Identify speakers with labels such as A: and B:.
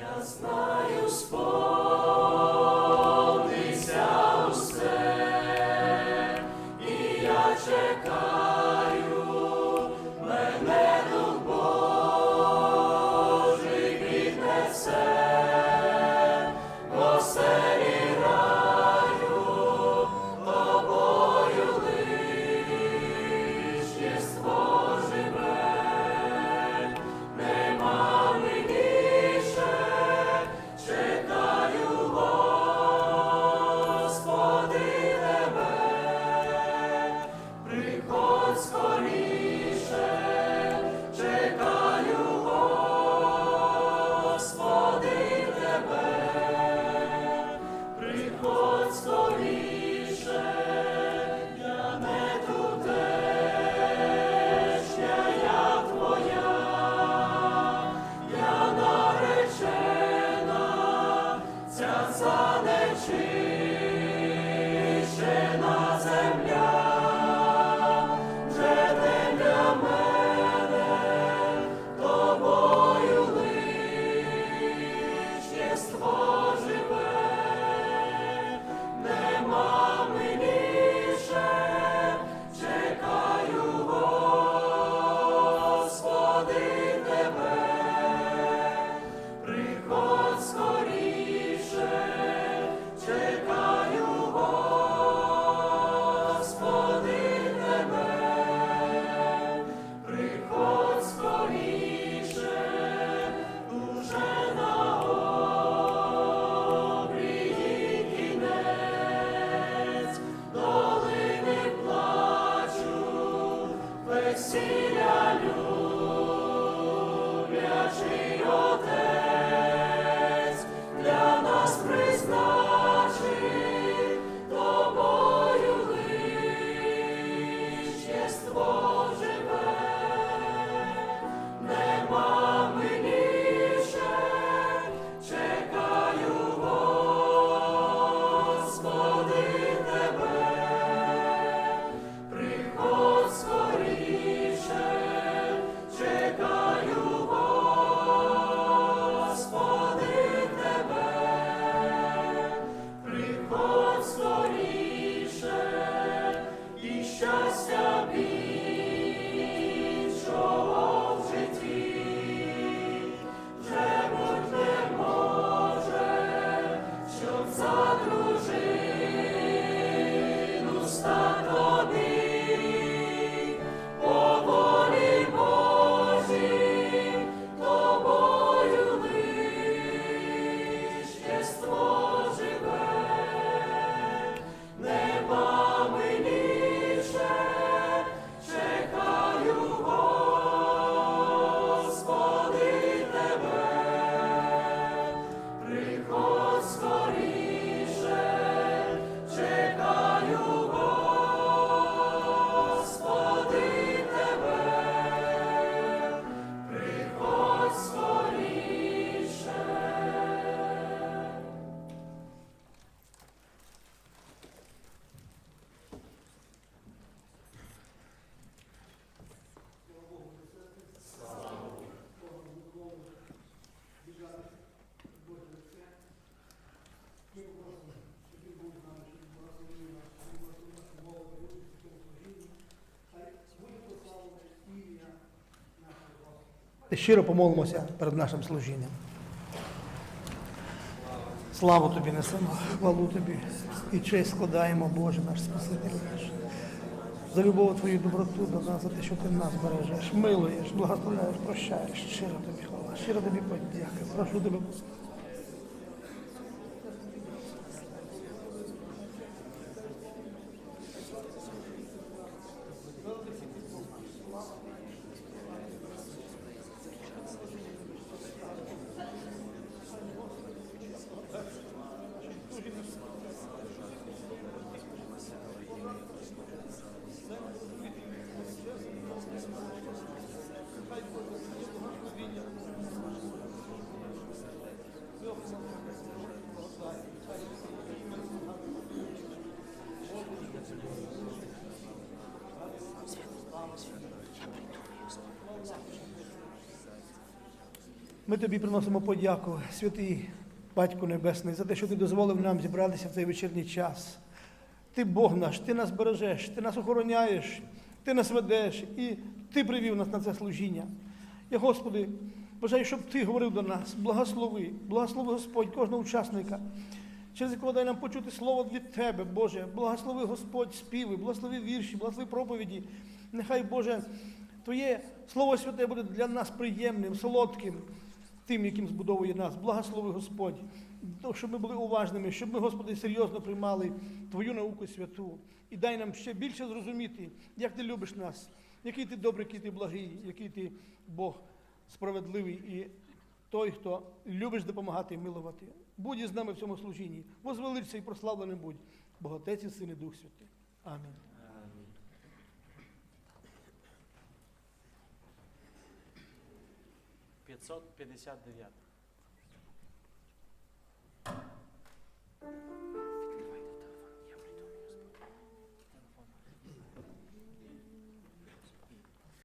A: Я знаю, сповниться усе, і я чекаю. see. Seja luz. Щиро помолимося перед нашим служінням. Славу тобі несемо, хвалу тобі і честь складаємо, Боже наш Спаситель наш. За любов твою доброту до нас, за те, що ти нас бережеш, милуєш, благословляєш, прощаєш. Щиро тобі хвала, щиро тобі подяка. Прошу тебе.
B: Ми тобі приносимо подяку, святий Батько Небесний, за те, що ти дозволив нам зібратися в цей вечірній час. Ти Бог наш, ти нас бережеш, ти нас охороняєш, ти нас ведеш і ти привів нас на це служіння. Я, Господи, бажаю, щоб Ти говорив до нас, благослови, благослови Господь кожного учасника. Через якого дай нам почути слово від Тебе, Боже. Благослови Господь співи, благослови вірші, благослови проповіді. Нехай, Боже, Твоє Слово Святе буде для нас приємним, солодким, тим, яким збудовує нас. Благослови Господь, щоб ми були уважними, щоб ми, Господи, серйозно приймали Твою науку святу. І дай нам ще більше зрозуміти, як Ти любиш нас, який ти добрий, який ти благий, який ти Бог справедливий і той, хто любиш допомагати і милувати. Будь із нами в цьому служінні. Возвеличся і прославлений будь. Бог Отець і Син і Дух Святий. Амінь.
A: 559.